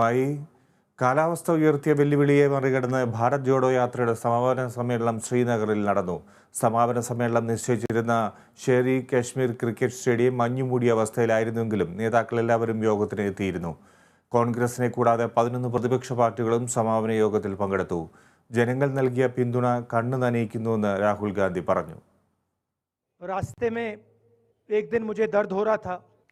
ായി കാലാവസ്ഥ ഉയർത്തിയ വെല്ലുവിളിയെ മറികടന്ന് ഭാരത് ജോഡോ യാത്രയുടെ സമാപന സമ്മേളനം ശ്രീനഗറിൽ നടന്നു. സമാപന സമ്മേളനം നിശ്ചയിച്ചിരുന്ന ഷേരി കാശ്മീർ ക്രിക്കറ്റ് സ്റ്റേഡിയം മഞ്ഞുമൂടിയ അവസ്ഥയിലായിരുന്നെങ്കിലും നേതാക്കളെല്ലാവരും യോഗത്തിന് എത്തിയിരുന്നു. കോൺഗ്രസിനെ കൂടാതെ പതിനൊന്ന് പ്രതിപക്ഷ പാർട്ടികളും സമാപന യോഗത്തിൽ പങ്കെടുത്തു. ജനങ്ങൾ നൽകിയ പിന്തുണ കണ്ണു നനയിക്കുന്നുവെന്ന് രാഹുൽ ഗാന്ധി പറഞ്ഞു.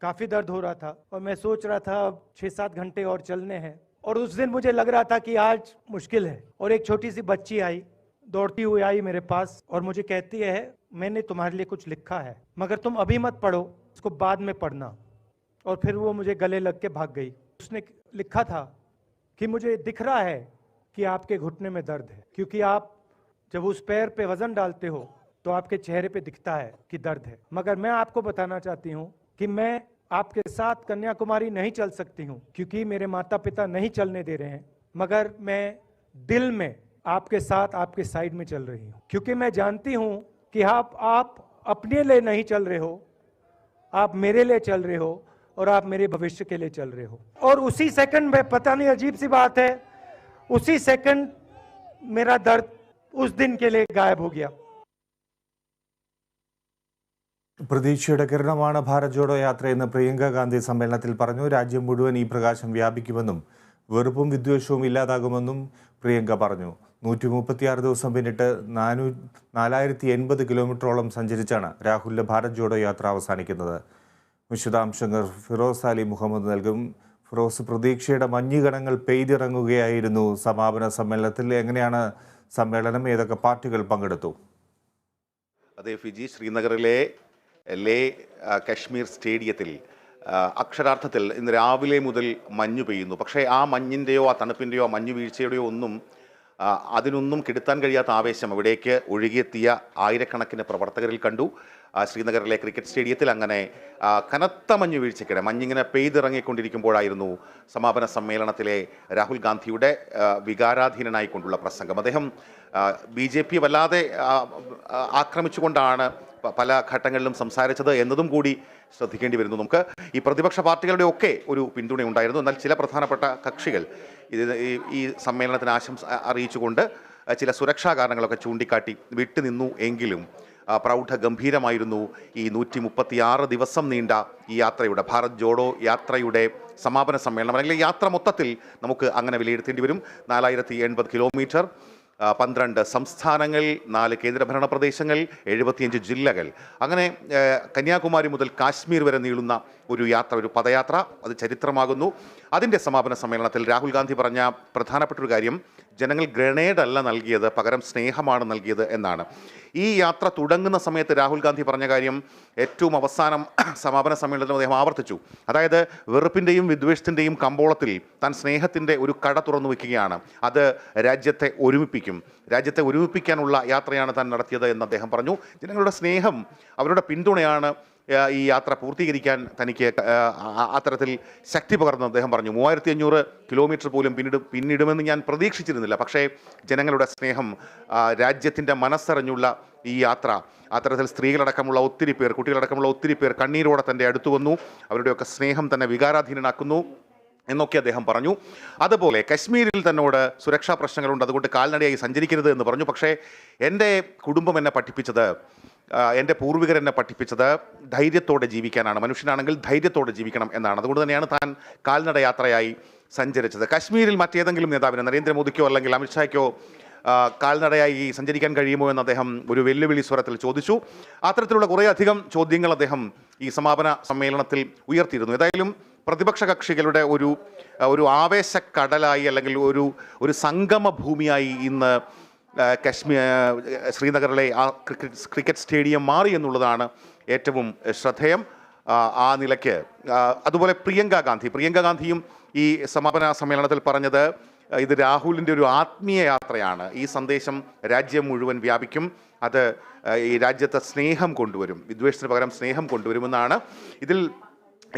काफ़ी दर्द हो रहा था और मैं सोच रहा था अब छह सात घंटे और चलने हैं। और उस दिन मुझे लग रहा था कि आज मुश्किल है। और एक छोटी सी बच्ची आई, दौड़ती हुई आई मेरे पास और मुझे कहती है, मैंने तुम्हारे लिए कुछ लिखा है, मगर तुम अभी मत पढ़ो उसको बाद में पढ़ना। और फिर वो मुझे गले लग के भाग गई। उसने लिखा था कि मुझे दिख रहा है कि आपके घुटने में दर्द है, क्योंकि आप जब उस पैर पे वज़न डालते हो तो आपके चेहरे पे दिखता है कि दर्द है। मगर मैं आपको बताना चाहती हूँ कि मैं आपके साथ कन्याकुमारी नहीं चल सकती हूँ, क्योंकि मेरे माता पिता नहीं चलने दे रहे हैं। मगर मैं दिल में आपके साथ आपके साइड में चल रही हूँ, क्योंकि मैं जानती हूँ कि आप आप अपने लिए नहीं चल रहे हो, आप मेरे लिए चल रहे हो और आप मेरे भविष्य के लिए चल रहे हो। और उसी सेकंड में, पता नहीं, अजीब सी बात है, उसी सेकंड मेरा दर्द उस दिन के लिए गायब हो गया। പ്രതീക്ഷയുടെ കിരണമാണ് ഭാരത് ജോഡോ യാത്രയെന്ന് പ്രിയങ്ക ഗാന്ധി സമ്മേളനത്തിൽ പറഞ്ഞു. രാജ്യം മുഴുവൻ ഈ പ്രകാശം വ്യാപിക്കുമെന്നും വെറുപ്പും വിദ്വേഷവും ഇല്ലാതാകുമെന്നും പ്രിയങ്ക പറഞ്ഞു. നൂറ്റി മുപ്പത്തിയാറ് ദിവസം പിന്നിട്ട് നാനൂ നാലായിരത്തി എൺപത് കിലോമീറ്ററോളം സഞ്ചരിച്ചാണ് രാഹുലിന്റെ ഭാരത് ജോഡോ യാത്ര അവസാനിക്കുന്നത്. വിശദാംശങ്ങൾ ഫിറോസ് അലി മുഹമ്മദ് നൽകും. ഫിറോസ് പ്രതീക്ഷയുടെ മഞ്ഞുകണങ്ങൾ പെയ്തിറങ്ങുകയായിരുന്നു സമാപന സമ്മേളനത്തിൽ. എങ്ങനെയാണ് സമ്മേളനം? ഏതൊക്കെ പാർട്ടികൾ പങ്കെടുത്തു? അതെ ഫിജി ശ്രീനഗറിലെ ലേ കശ്മീർ സ്റ്റേഡിയത്തിൽ അക്ഷരാർത്ഥത്തിൽ ഇന്ന് രാവിലെ മുതൽ മഞ്ഞു പെയ്യുന്നു. പക്ഷേ ആ മഞ്ഞിന്റെയോ ആ തണുപ്പിന്റെയോ മഞ്ഞു വീഴ്ചയുടെയോ ഒന്നും അതിനൊന്നും കെടുത്താൻ കഴിയാത്ത ആവേശം അവിടേക്ക് ഒഴുകിയെത്തിയ ആയിരക്കണക്കിന് പ്രവർത്തകരിൽ കണ്ടു. ശ്രീനഗറിലെ ക്രിക്കറ്റ് സ്റ്റേഡിയത്തിൽ അങ്ങനെ കനത്ത മഞ്ഞു വീഴ്ചയ്ക്കിടെ മഞ്ഞിങ്ങനെ പെയ്തിറങ്ങിക്കൊണ്ടിരിക്കുമ്പോഴായിരുന്നു സമാപന സമ്മേളനത്തിലെ രാഹുൽ ഗാന്ധിയുടെ വികാരാധീനനായിക്കൊണ്ടുള്ള പ്രസംഗം. അദ്ദേഹം ബി ജെ പി വല്ലാതെ ആക്രമിച്ചുകൊണ്ടാണ് പല ഘട്ടങ്ങളിലും സംസാരിച്ചത് എന്നതും കൂടി ശ്രദ്ധിക്കേണ്ടി വരുന്നു നമുക്ക്. ഈ പ്രതിപക്ഷ പാർട്ടികളുടെ ഒക്കെ ഒരു പിന്തുണ ഉണ്ടായിരുന്നു. എന്നാൽ ചില പ്രധാനപ്പെട്ട കക്ഷികൾ ഇത് ഈ- സമ്മേളനത്തിന് ആശംസ അറിയിച്ചുകൊണ്ട് ചില സുരക്ഷാ കാരണങ്ങളൊക്കെ ചൂണ്ടിക്കാട്ടി വിട്ടുനിന്നു എങ്കിലും പ്രൗഢ ഗംഭീരമായിരുന്നു ഈ നൂറ്റി മുപ്പത്തിയാറ് ദിവസം നീണ്ട ഈ യാത്രയുടെ ഭാരത് ജോഡോ യാത്രയുടെ സമാപന സമ്മേളനം. അല്ലെങ്കിൽ യാത്ര മൊത്തത്തിൽ നമുക്ക് അങ്ങനെ വിലയിരുത്തേണ്ടി വരും. നാലായിരത്തി എൺപത് കിലോമീറ്റർ. പന്ത്രണ്ട് സംസ്ഥാനങ്ങൾ നാല് കേന്ദ്രഭരണ പ്രദേശങ്ങൾ എഴുപത്തിയഞ്ച് ജില്ലകൾ. അങ്ങനെ കന്യാകുമാരി മുതൽ കാശ്മീർ വരെ നീളുന്ന ഒരു യാത്ര ഒരു പദയാത്ര അത് ചരിത്രമാകുന്നു. അതിന്റെ സമാപന സമ്മേളനത്തിൽ രാഹുൽ ഗാന്ധി പറഞ്ഞ പ്രധാനപ്പെട്ട ഒരു കാര്യം ജനങ്ങൾ ഗ്രനേഡ് അല്ല നൽകിയത് പകരം സ്നേഹമാണ് നൽകിയത് എന്നാണ്. ഈ യാത്ര തുടങ്ങുന്ന സമയത്ത് രാഹുൽ ഗാന്ധി പറഞ്ഞ കാര്യം ഏറ്റവും അവസാനം സമാപന സമ്മേളനത്തിൽ അദ്ദേഹം ആവർത്തിച്ചു. അതായത് വെറുപ്പിന്റെയും വിദ്വേഷത്തിന്റെയും കമ്പോളത്തിൽ താൻ സ്നേഹത്തിന്റെ ഒരു കട തുറന്നു വയ്ക്കുകയാണ്. അത് രാജ്യത്തെ ഒരുമിപ്പിക്കും. രാജ്യത്തെ ഒരുമിപ്പിക്കാനുള്ള യാത്രയാണ് താൻ നടത്തിയത് എന്ന് അദ്ദേഹം പറഞ്ഞു. ജനങ്ങളുടെ സ്നേഹം അവരുടെ പിന്തുണയാണ് ഈ യാത്ര പൂർത്തീകരിക്കാൻ തനിക്ക് അത്തരത്തിൽ ശക്തി പകർന്ന് അദ്ദേഹം പറഞ്ഞു. മൂവായിരത്തി അഞ്ഞൂറ് കിലോമീറ്റർ പോലും പിന്നിടും പിന്നിടുമെന്ന് ഞാൻ പ്രതീക്ഷിച്ചിരുന്നില്ല. പക്ഷേ ജനങ്ങളുടെ സ്നേഹം രാജ്യത്തിന്റെ മനസ്സറിഞ്ഞുള്ള ഈ യാത്ര അത്തരത്തിൽ സ്ത്രീകളടക്കമുള്ള ഒത്തിരി പേർ കുട്ടികളടക്കമുള്ള ഒത്തിരി പേർ കണ്ണീരോടെ തന്റെ അടുത്തു വന്നു അവരുടെയൊക്കെ സ്നേഹം തന്നെ വികാരാധീനനാക്കുന്നു എന്നൊക്കെ അദ്ദേഹം പറഞ്ഞു. അതുപോലെ കശ്മീരിൽ തന്നോട് സുരക്ഷാ പ്രശ്നങ്ങളുണ്ട് അതുകൊണ്ട് കാൽനടയായി സഞ്ചരിക്കരുത് എന്ന് പറഞ്ഞു. പക്ഷേ എന്റെ കുടുംബം എന്നെ പഠിപ്പിച്ചത് എന്റെ പൂർവികർ എന്നെ പഠിപ്പിച്ചത് ധൈര്യത്തോടെ ജീവിക്കാനാണ്. മനുഷ്യനാണെങ്കിൽ ധൈര്യത്തോടെ ജീവിക്കണം എന്നാണ്. അതുകൊണ്ട് തന്നെയാണ് താൻ കാൽനട യാത്രയായി സഞ്ചരിച്ചത്. കശ്മീരിൽ മറ്റേതെങ്കിലും നേതാവിന് നരേന്ദ്രമോദിക്കോ അല്ലെങ്കിൽ അമിത്ഷായ്ക്കോ കാൽനടയായി സഞ്ചരിക്കാൻ കഴിയുമോ എന്ന് അദ്ദേഹം ഒരു വെല്ലുവിളി സ്വരത്തിൽ ചോദിച്ചു. അത്തരത്തിലുള്ള കുറേയധികം ചോദ്യങ്ങൾ അദ്ദേഹം ഈ സമാപന സമ്മേളനത്തിൽ ഉയർത്തിയിരുന്നു. ഏതായാലും പ്രതിപക്ഷ കക്ഷികളുടെ ഒരു ഒരു ആവേശക്കടലായി അല്ലെങ്കിൽ ഒരു ഒരു സംഗമ ഭൂമിയായി ഇന്ന് കശ്മീർ ശ്രീനഗറിലെ ആ ക്രിക്കറ്റ് സ്റ്റേഡിയം മാറി എന്നുള്ളതാണ് ഏറ്റവും ശ്രദ്ധേയം. ആ നിലയ്ക്ക്. അതുപോലെ പ്രിയങ്ക ഗാന്ധി. പ്രിയങ്ക ഗാന്ധിയും ഈ സമാപന സമ്മേളനത്തിൽ പറഞ്ഞത് ഇത് രാഹുലിന്റെ ഒരു ആത്മീയ യാത്രയാണ്. ഈ സന്ദേശം രാജ്യം മുഴുവൻ വ്യാപിക്കും. അത് ഈ രാജ്യത്തെ സ്നേഹം കൊണ്ടുവരും. വിദ്വേഷത്തിന് പകരം സ്നേഹം കൊണ്ടുവരുമെന്നാണ്. ഇതിൽ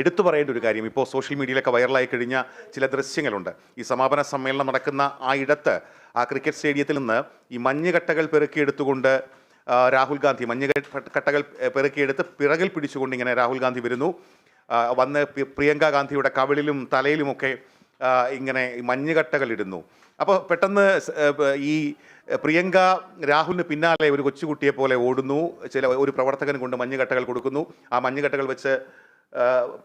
എടുത്തു പറയേണ്ട ഒരു കാര്യം. ഇപ്പോൾ സോഷ്യൽ മീഡിയയിലൊക്കെ വൈറലായി കഴിഞ്ഞ ചില ദൃശ്യങ്ങളുണ്ട്. ഈ സമാപന സമ്മേളനം നടക്കുന്ന ആ ഇടത്ത് ആ ക്രിക്കറ്റ് സ്റ്റേഡിയത്തിൽ നിന്ന് ഈ മഞ്ഞുകട്ടകൾ പെറുക്കിയെടുത്തുകൊണ്ട് രാഹുൽ ഗാന്ധി മഞ്ഞുകട്ടകൾ പെറുക്കിയെടുത്ത് പിറകിൽ പിടിച്ചുകൊണ്ട് ഇങ്ങനെ രാഹുൽ ഗാന്ധി വരുന്നു. വന്ന് പ്രിയങ്ക ഗാന്ധിയുടെ കവിളിലും തലയിലുമൊക്കെ ഇങ്ങനെ മഞ്ഞുകട്ടകൾ ഇടുന്നു. അപ്പോൾ പെട്ടെന്ന് ഈ പ്രിയങ്ക രാഹുലിന് പിന്നാലെ ഒരു കൊച്ചുകുട്ടിയെ പോലെ ഓടുന്നു. ചില ഒരു പ്രവർത്തകൻ കൊണ്ട് മഞ്ഞുകട്ടകൾ കൊടുക്കുന്നു. ആ മഞ്ഞുകട്ടകൾ വെച്ച്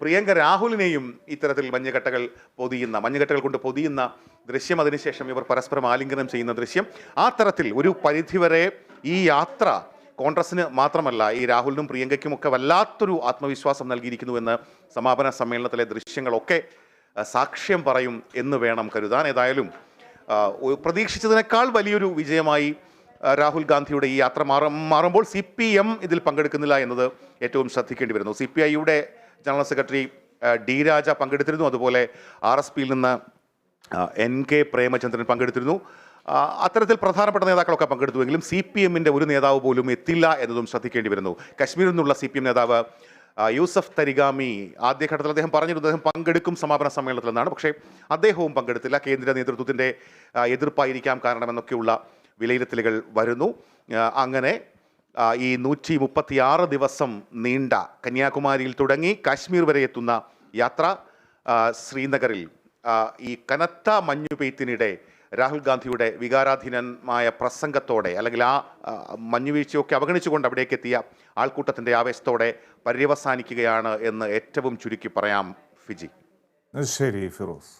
പ്രിയങ്ക രാഹുലിനെയും ഇത്തരത്തിൽ മഞ്ഞുകട്ടകൾ പൊതിയുന്ന മഞ്ഞുകട്ടകൾ കൊണ്ട് പൊതിയുന്ന ദൃശ്യം അതിനുശേഷം ഇവർ പരസ്പരം ആലിംഗനം ചെയ്യുന്ന ദൃശ്യം. ആ തരത്തിൽ ഒരു പരിധിവരെ ഈ യാത്ര കോൺഗ്രസിന് മാത്രമല്ല ഈ രാഹുലിനും പ്രിയങ്കയ്ക്കുമൊക്കെ വല്ലാത്തൊരു ആത്മവിശ്വാസം നൽകിയിരിക്കുന്നുവെന്ന് സമാപന സമ്മേളനത്തിലെ ദൃശ്യങ്ങളൊക്കെ സാക്ഷ്യം പറയും എന്ന് വേണം കരുതാൻ. ഏതായാലും പ്രതീക്ഷിച്ചതിനേക്കാൾ വലിയൊരു വിജയമായി രാഹുൽ ഗാന്ധിയുടെ ഈ യാത്ര മാറും മാറുമ്പോൾ സി ഇതിൽ പങ്കെടുക്കുന്നില്ല എന്നത് ഏറ്റവും ശ്രദ്ധിക്കേണ്ടി വരുന്നു. സി പി ഐയുടെ ജനറൽ സെക്രട്ടറി ഡി രാജ പങ്കെടുത്തിരുന്നു. അതുപോലെ ആർ എസ് പിയിൽ നിന്ന് എൻ കെ പ്രേമചന്ദ്രൻ പങ്കെടുത്തിരുന്നു. അത്തരത്തിൽ പ്രധാനപ്പെട്ട നേതാക്കളൊക്കെ പങ്കെടുത്തുവെങ്കിലും സി പി എമ്മിന്റെ ഒരു നേതാവ് പോലും എത്തില്ല എന്നതും ശ്രദ്ധിക്കേണ്ടി വരുന്നു. കശ്മീരിൽ നിന്നുള്ള സി പി എം നേതാവ് യൂസഫ് തരിഗാമി ആദ്യഘട്ടത്തിൽ അദ്ദേഹം പറഞ്ഞിരുന്നു അദ്ദേഹം പങ്കെടുക്കും സമാപന സമ്മേളനത്തിൽ എന്നാണ് പക്ഷേ അദ്ദേഹവും പങ്കെടുത്തില്ല. കേന്ദ്ര നേതൃത്വത്തിന്റെ എതിർപ്പായിരിക്കാം കാരണമെന്നൊക്കെയുള്ള വിലയിരുത്തലുകൾ വരുന്നു. അങ്ങനെ ഈ നൂറ്റി മുപ്പത്തിയാറ് ദിവസം നീണ്ട കന്യാകുമാരിയിൽ തുടങ്ങി കാശ്മീർ വരെ എത്തുന്ന യാത്ര ശ്രീനഗറിൽ ഈ കനത്ത മഞ്ഞുപെയ്ത്തിനിടെ രാഹുൽ ഗാന്ധിയുടെ വികാരാധീനമായ പ്രസംഗത്തോടെ അല്ലെങ്കിൽ ആ മഞ്ഞുവീഴ്ചയൊക്കെ അവഗണിച്ചുകൊണ്ട് അവിടേക്ക് എത്തിയ ആൾക്കൂട്ടത്തിന്റെ ആവേശത്തോടെ പര്യവസാനിക്കുകയാണ് എന്ന് ഏറ്റവും ചുരുക്കി പറയാം ഫിജി. ശരി ഫിറോസ്.